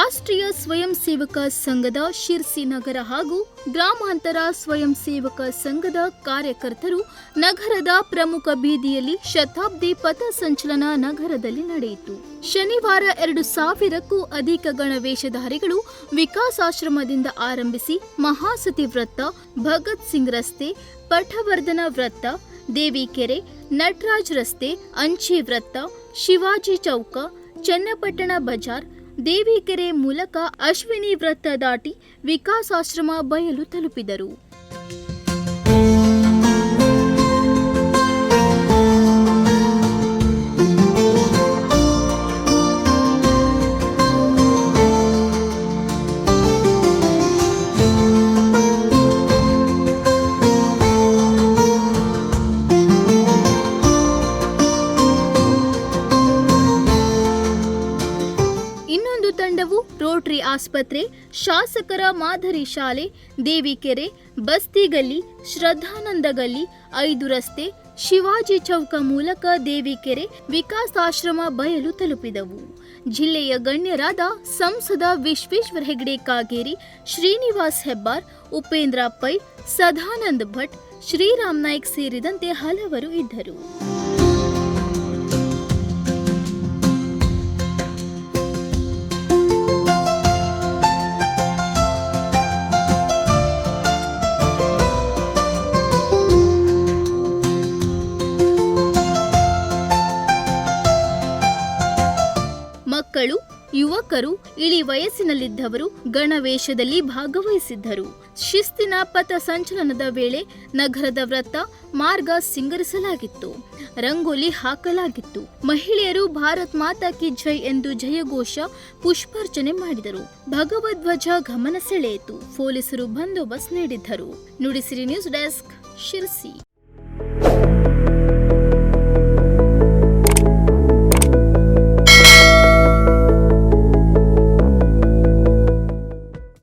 ರಾಷ್ಟ್ರೀಯ ಸ್ವಯಂ ಸೇವಕ ಸಂಘದ ಶಿರ್ಸಿ ನಗರ ಹಾಗೂ ಗ್ರಾಮಾಂತರ ಸ್ವಯಂ ಸೇವಕ ಸಂಘದ ಕಾರ್ಯಕರ್ತರು ನಗರದ ಪ್ರಮುಖ ಬೀದಿಯಲ್ಲಿ ಶತಾಬ್ದಿ ಪಥ ಸಂಚಲನ ನಗರದಲ್ಲಿ ನಡೆಯಿತು. ಶನಿವಾರ ಎರಡು ಸಾವಿರಕ್ಕೂ ಅಧಿಕ ಗಣವೇಷಧಾರಿಗಳು ವಿಕಾಸಾಶ್ರಮದಿಂದ ಆರಂಭಿಸಿ ಮಹಾಸತಿ ವೃತ್ತ, ಭಗತ್ ಸಿಂಗ್ ರಸ್ತೆ, ಪಠವರ್ಧನ ವೃತ್ತ, ದೇವಿಕೆರೆ, ನಟರಾಜ್ ರಸ್ತೆ, ಅಂಚಿ ವೃತ್ತ, ಶಿವಾಜಿ ಚೌಕ, ಚನ್ನಪಟ್ಟಣ ಬಜಾರ್ ದೇವಿಕೆರೆ ಮೂಲಕ ಅಶ್ವಿನಿ ವೃತ್ತ ದಾಟಿ ವಿಕಾಸಾಶ್ರಮ ಬಯಲು ತಲುಪಿದರು. ತಂಡವು ರೋಟರಿ ಆಸ್ಪತ್ರೆ, ಶಾಸಕರ ಮಾದರಿ ಶಾಲೆ, ದೇವಿಕೆರೆ, ಬಸ್ತಿಗಲ್ಲಿ ಶ್ರದ್ಧಾನಂದ ಗಲ್ಲಿ ಐದು ರಸ್ತೆ, ಶಿವಾಜಿ ಚೌಕ ಮೂಲಕ ದೇವಿಕೆರೆ ವಿಕಾಸಾಶ್ರಮ ಬಯಲು ತಲುಪಿದವು. ಜಿಲ್ಲೆಯ ಗಣ್ಯರಾದ ಸಂಸದ ವಿಶ್ವೇಶ್ವರ ಹೆಗಡೆ ಕಾಗೇರಿ, ಶ್ರೀನಿವಾಸ್ ಹೆಬ್ಬಾರ್, ಉಪೇಂದ್ರ ಪೈ, ಸದಾನಂದ ಭಟ್, ಶ್ರೀರಾಮ್ ನಾಯ್ಕ್ ಸೇರಿದಂತೆ ಹಲವರು ಇದ್ದರು. ಮಕ್ಕಳು, ಯುವಕರು, ಇಳಿ ವಯಸ್ಸಿನಲ್ಲಿದ್ದವರು ಗಣವೇಷದಲ್ಲಿ ಭಾಗವಹಿಸಿದ್ದರು. ಶಿಸ್ತಿನ ಪಥ ಸಂಚಲನದ ವೇಳೆ ನಗರದ ವೃತ್ತ ಮಾರ್ಗ ಸಿಂಗರಿಸಲಾಗಿತ್ತು. ರಂಗೋಲಿ ಹಾಕಲಾಗಿತ್ತು. ಮಹಿಳೆಯರು ಭಾರತ್ ಮಾತಾ ಕಿ ಜೈ ಎಂದು ಜಯಘೋಷ ಪುಷ್ಪಾರ್ಚನೆ ಮಾಡಿದರು. ಭಗವಧ್ವಜ ಗಮನ ಸೆಳೆಯಿತು. ಪೊಲೀಸರು ಬಂದೋಬಸ್ತ್ ನೀಡಿದ್ದರು. Nudisiri news desk Sirsi.